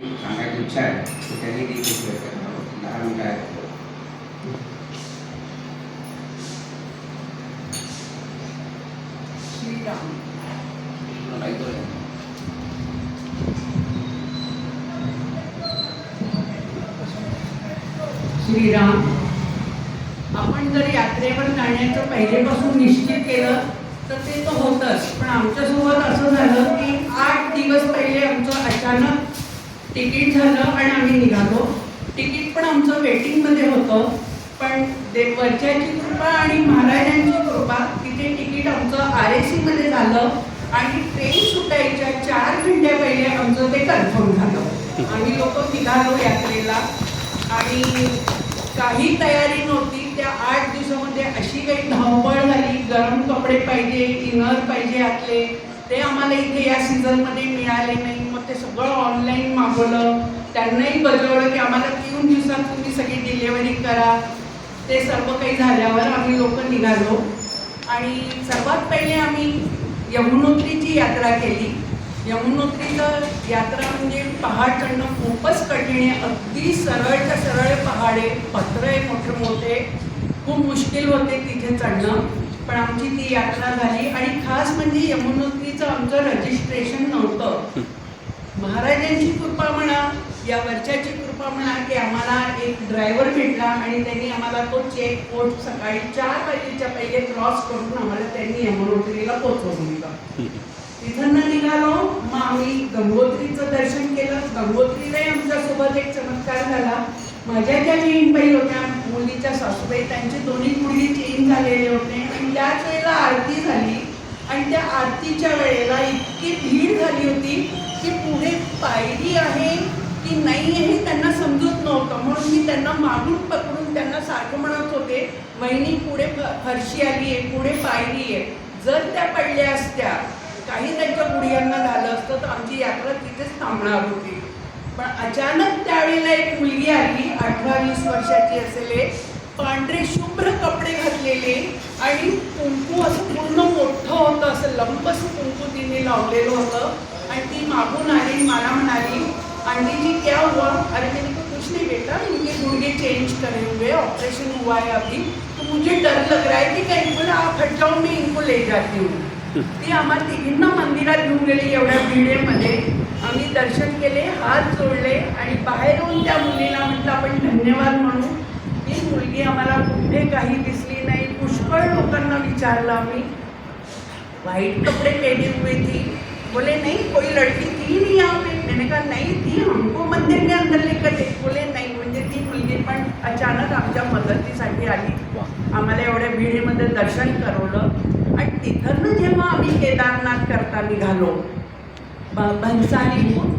सांगायची इच्छा आहे तर त्यांनी ती एक व्यक्त दहा आहेत. श्रीराम. श्रीराम आपण जर यात्रेवर जाण्याचं पहिलेपासून निश्चित केलं तर ते तर होतंच. पण आमच्यासोबत असं झालं की आठ दिवस पहिले आमचं अचानक तिकीट झालं आणि आम्ही निघालो. तिकीट पण आमचं वेटिंगमध्ये होतं. पण देवरच्याची कृपा आणि महाराजांची कृपा तिथे तिकीट आमचं आर एस सीमध्ये झालं. आणि ट्रेन सुटायच्या चार घंटे पहिले आमचं ते कन्फर्म झालं. आम्ही लोक निघालो यात्रेला. आणि काही तयारी नव्हती. त्या आठ दिवसामध्ये अशी काही धावपळ झाली. गरम कपडे पाहिजे इनर पाहिजे आतले. ते आम्हाला इथे या सीझनमध्ये मिळाले नाही. ते सगळं ऑनलाईन मागवलं. त्यांनाही बजावलं की आम्हाला तीन दिवसात तुम्ही सगळी डिलेवरी करा. ते सर्व काही झाल्यावर आम्ही लोक निघालो. आणि सर्वात पहिले आम्ही यमुनोत्रीची यात्रा केली. यमुनोत्रीचं यात्रा म्हणजे पहाड चढणं खूपच कठीण आहे. अगदी सरळच्या सरळ पहाड आहे पत्र आहे मोठे मोठे. खूप मुश्किल होते तिथे चढणं पण आमची ती यात्रा झाली. आणि खास म्हणजे यमुनोत्रीचं आमचं रजिस्ट्रेशन नव्हतं. महाराजांची कृपा म्हणा या वर्षाची कृपा म्हणा की आम्हाला एक ड्रायव्हर भेटला आणि त्यांनी आम्हाला तो चेक पोस्ट सकाळी चार वाजेच्या पहिले क्रॉस करून आम्हाला त्यांनी यमुनोत्रीला पोचवून दिला. तिथं निघालो मग आम्ही गंगोत्रीचं दर्शन केलं. गंगोत्रीलाही आमच्यासोबत एक चमत्कार झाला. माझ्या ज्या बहीणबाई होत्या मुलीच्या सासूबाई त्यांचे दोन्ही मुली चेंज झालेले होते. आणि त्याच वेळेला आरती झाली. आणि त्या आरतीच्या वेळेला इतकी भीड झाली होती की पुढे पायरी आहे की नाही आहे हे त्यांना समजत नव्हतं म्हणून मी त्यांना मागून पकडून त्यांना सारखं म्हणत होते वहिनी पुढे फरशी आली आहे पुढे पायरी आहे. जर त्या पडल्या असत्या काही त्यांच्या गुडियांना झालं असतं तर आमची यात्रा तिथेच थांबणार होती. पण अचानक त्यावेळेला एक मुलगी आली अठरा वीस वर्षाची असेल पांढरे शुभ्र कपडे घातलेले आणि कुंकू असं पूर्ण मोठं होतं असं लंबस कुंकू तिने लावलेलं होतं. आणि ती मागून आली मला म्हणाली आणि जी क्या हुआ? अरे मैंने कहा कुछ नहीं बेटा इनके करे हुए ऑपरेशन हुआ है अभी तो मुझे डर लग रहा है कि कहीं बोला आप हट जाओ मैं इनको ले जाती हूँ। ती आम्हाला तिघींना मंदिरात घेऊन गेली एवढ्या भिडेमध्ये आम्ही दर्शन केले हात जोडले आणि बाहेर येऊन त्या मुलीला म्हटलं आपण धन्यवाद म्हणू. ती मुलगी आम्हाला कुठे काही दिसली नाही. पुष्कळ लोकांना विचारलं आम्ही. वाइट कपड़े पहने हुए थी. बोले नहीं कोई लड़की थी नहीं यहाँ पे. मैंने कहा नहीं थी हमको मंदिर के अंदर लेकर बोले नहीं पण अचानक आमच्या मदतीसाठी आली. आम्हाला एवढ्या भिडीमध्ये दर्शन करवलं. आणि तिथं जेव्हा आम्ही केदारनाथ करता निघालो भन्सालीहून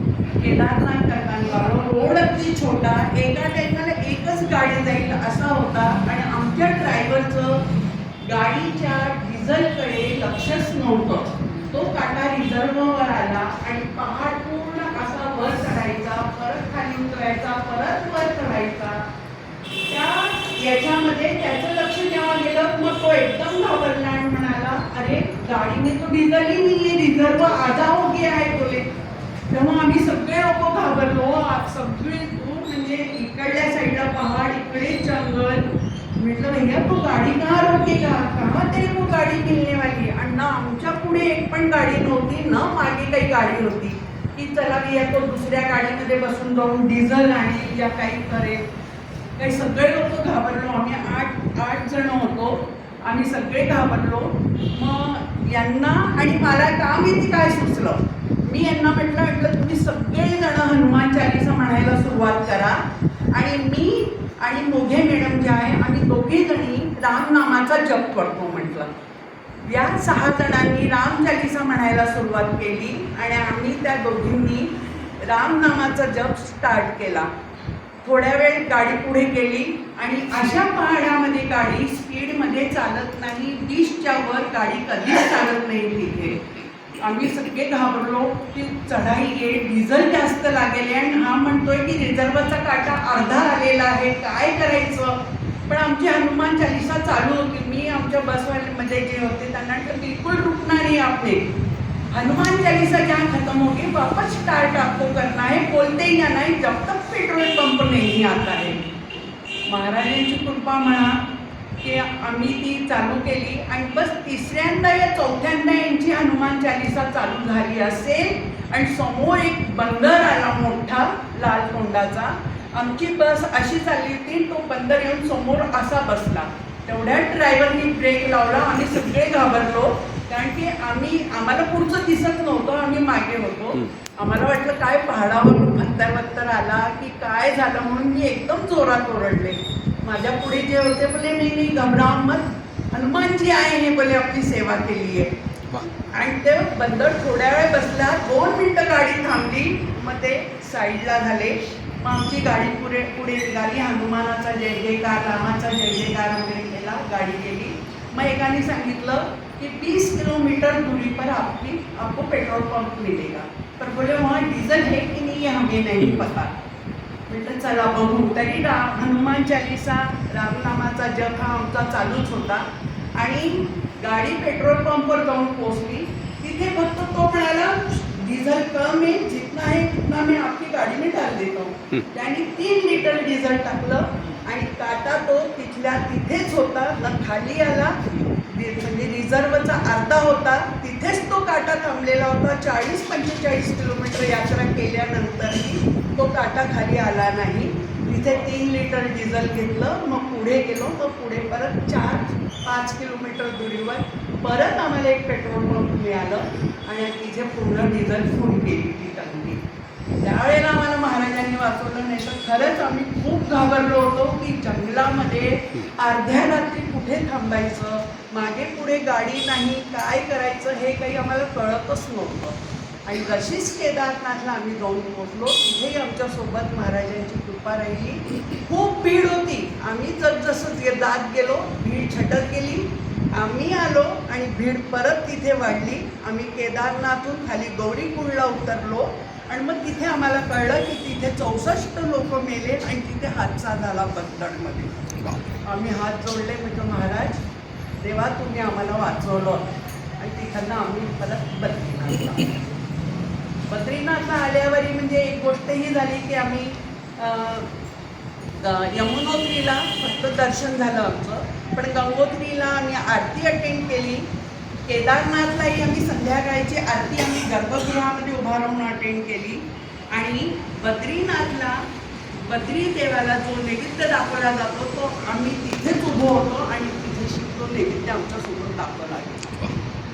केदारनाथ करता निघालो. रोड अगदी छोटा एका टाइमाला एकच गाडी जाईल असा होता. आणि आमच्या ड्रायव्हरचं गाडीच्या डिझेलकडे लक्षच नव्हतं. तो काटा रिझर्ववर आला आणि पहाड पूर्ण असा वर परत खाली उतरायचा परत वर चढायचा त्या याच्यामध्ये त्याचं लक्ष जेव्हा गेलं मग तो एकदम घाबरला आणि म्हणाला अरे गाडी में तो डिझेल ही नाही आहे रिझर्व आधा ओके आहे बोले. तेव्हा आम्ही सगळे लोक घाबरलो. सगळे म्हणजे इकडल्या साईडला पहाड इकडे जंगल. म्हटलं भैया तो गाडी कहाँ रोकेगा कहा तरी तू गाडी मिलने वाली आणि ना आमच्या पुढे एक पण गाडी नव्हती ना मागे काही गाडी होती. की चला भैया तो दुसऱ्या गाडीमध्ये बसून जाऊन डिझल आणि या काही करेल काही सगळे लोक घाबरलो. आम्ही आठ आठ जण होतो. आम्ही सगळे घाबरलो. मग यांना आणि मला का माहिती काय सुचलं? मी यांना म्हटलं म्हटलं तुम्ही सगळेजण हनुमान चालीसा म्हणायला सुरुवात करा. आणि मी आणि मोघे मॅडम जे आहे आम्ही दोघे जणी रामनामाचा जप करतो या सहा जणांनी राम चालीसा म्हणायला सुरुवात केली आणि आम्ही त्या दोघींनी रामनामाचा जप स्टार्ट केला. थोड्या वेळ गाडी पुढे गेली आणि अशा पहाडामध्ये गाडी स्पीडमध्ये चालत नाही वीसच्या वर गाडी कधीच चालत नाही तिथे. आम्ही सगळे घाबरलो की चढाई आहे डिझेल जास्त लागेल आणि हा म्हणतोय की रिझर्वचा काटा अर्धा आलेला आहे काय करायचं? पण आमची हनुमान चालिसा चालू होती. मी आमच्या बसवाल्यामध्ये जे होते त्यांना तर बिलकुल रुकणार नाही आपले. हनुमान चालीसा जहाँ खत्म होगी वापस स्टार्ट आपको करना है. बोलते ही जाना है जब तक पेट्रोल पंप नहीं आता है. महाराजांची कृपा म्हणा की आम्ही ती चालू केली. आणि बस तिसऱ्यांदा या चौथ्यांदा यांची हनुमान चालिसा चालू झाली असेल. आणि समोर एक बंदर आला मोठा लाल कोंडाचा आमची बस अशी चालली होती तो बंदर येऊन समोर असा बसला. तेवढ्यात ड्रायव्हरनी ब्रेक लावला आम्ही सगळे घाबरलो कारण की आम्ही आम्हाला पुढचं दिसत नव्हतं आम्ही मागे होतो. आम्हाला वाटलं काय पहाडावरून पत्तर पत्तर आला की काय झालं म्हणून मी एकदम जोरात ओरडले. माझ्या पुढे जे होते बोले नाही नाही घबराव मत हनुमान जी आहे हे बोले आपली सेवा केली आहे. आणि ते बंदर थोड्या वेळ बसला दोन मिनिटं गाडी थांबली मग ते साईडला झाले. मग आमची गाडी पुढे पुढे निघाली हनुमानाचा जय जयकार रामाचा जय जयकार वगैरे केला गाडी गेली. मग एकाने सांगितलं कि 20 किलोमीटर दूरी पर आपकी आपको पेट्रोल पंप मिलेगा. पर बोले वहाँ डीजल है कि नहीं ये हमें नहीं पता. म्हटलं चला बघू. तरी रा हनुमान चालीसा रामनामाचा जग हा आमचा चालूच होता. आणि गाडी पेट्रोल पंपवर जाऊन पोहोचली. तिथे फक्त तो म्हणाला डिझेल कम आहे जितना आहे आपली गाडी में डाल देतो. त्याने तीन लिटर डिझेल टाकलं आणि काटा तो तिथल्या तिथेच होता न खाली आला म्हणजे रिझर्वचा अर्धा होता तिथेच तो काटा थांबलेला होता. चाळीस पंचेचाळीस किलोमीटर यात्रा केल्यानंतरही तो काटा खाली आला नाही. तिथे तीन लिटर डिझेल घेतलं मग पुढे गेलो तर पुढे परत चार पाच किलोमीटर दुरीवर परत आम्हाला एक पेट्रोल पंप मिळालं आणि तिथे पूर्ण डिझेल फुल केली. त्यावेळेला आम्हाला महाराजांनी वाचवलं नाही तर खरंच आम्ही खूप घाबरलो होतो की जंगलामध्ये अर्ध्या रात्री कुठे थांबायचं मागे पुढे गाडी नाही काय करायचं हे काही आम्हाला कळतच नव्हतं. आणि जशीच केदारनाथला आम्ही जाऊन पोहोचलो. तिथेही आमच्यासोबत महाराजांची कृपा राहिली. खूप भीड होती. आम्ही जर जसं जात गेलो भीड छटत गेली. आम्ही आलो आणि भीड परत तिथे वाढली. आम्ही केदारनाथून खाली गौरीकुंडला उतरलो. आणि मग तिथे आम्हाला कळलं की तिथे चौसष्ट लोक मेले आणि तिथे हादसा झाला बंदरमध्ये आम्ही हात जोडले म्हणजे महाराज देवा तुम्ही आम्हाला वाचवलं. आणि तिथं आम्ही परत बद्रीनाथला बद्रीनाथला आल्यावरी म्हणजे एक गोष्ट ही झाली की आम्ही यमुनोत्रीला फक्त दर्शन झालं आमचं. पण गंगोत्रीला आम्ही आरती अटेंड केली. केदारनाथलाही आम्ही संध्याकाळची आरती आम्ही गर्भगृहामध्ये उभा राहून अटेंड केली. आणि बद्रीनाथला बद्री देवाला जो नैवेद्य दाखवला जातो तो आम्ही तिथेच उभो होतो आणि तिथे शिकतो नैवेद्य आमच्यासोबत दाखवला गेला.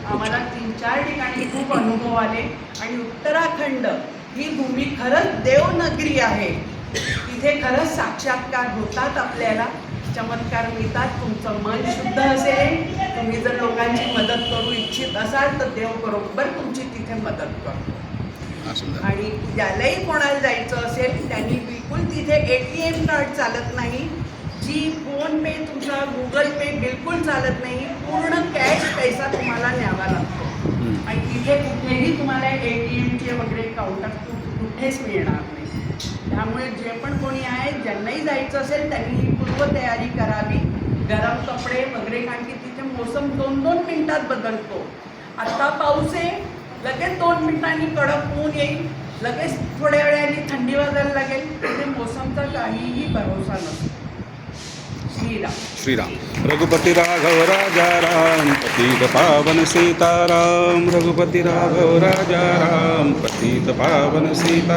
आम्हाला तीन चार ठिकाणी खूप अनुभव आले. आणि उत्तराखंड ही भूमी खरंच देवनगरी आहे. तिथे खरंच साक्षात्कार होतात आपल्याला. चमत्कार मिळतात तुमचं मन शुद्ध असेल तुम्ही जर लोकांची मदत करू इच्छित असाल तर देव बरोबर तुमची तिथे मदत करतो. आणि ज्यालाही कोणाला जायचं असेल त्यांनी बिलकुल तिथे ए टी एम कार्ड चालत नाही. जी फोन पे तुमचा गुगल पे बिलकुल चालत नाही. पूर्ण कॅश पैसा तुम्हाला न्यावा लागतो. आणि तिथे कुठेही तुम्हाला ए टी एमचे वगैरे काउंटर कुठेच मिळणार नाही. त्यामुळे जे पण कोणी आहे ज्यांनाही जायचं असेल त्यांनी पूर्वतयारी करावी. गरम कपडे वगैरे कारण की तिथे मोसम दोन दोन मिनिटात बदलतो. आत्ता पाऊस आहे लगेच दोन मिनिटांनी कडक ऊन येईल. लगेच थोड्या वेळाने थंडी वाजायला लागेल. तिथे मोसमचा काहीही भरोसा नसतो. श्रीराम. श्रीराम. रघुपति राघव राजा राम पतित पावन सीताराम रघुपती राघव राजा राम पतित पावन सीता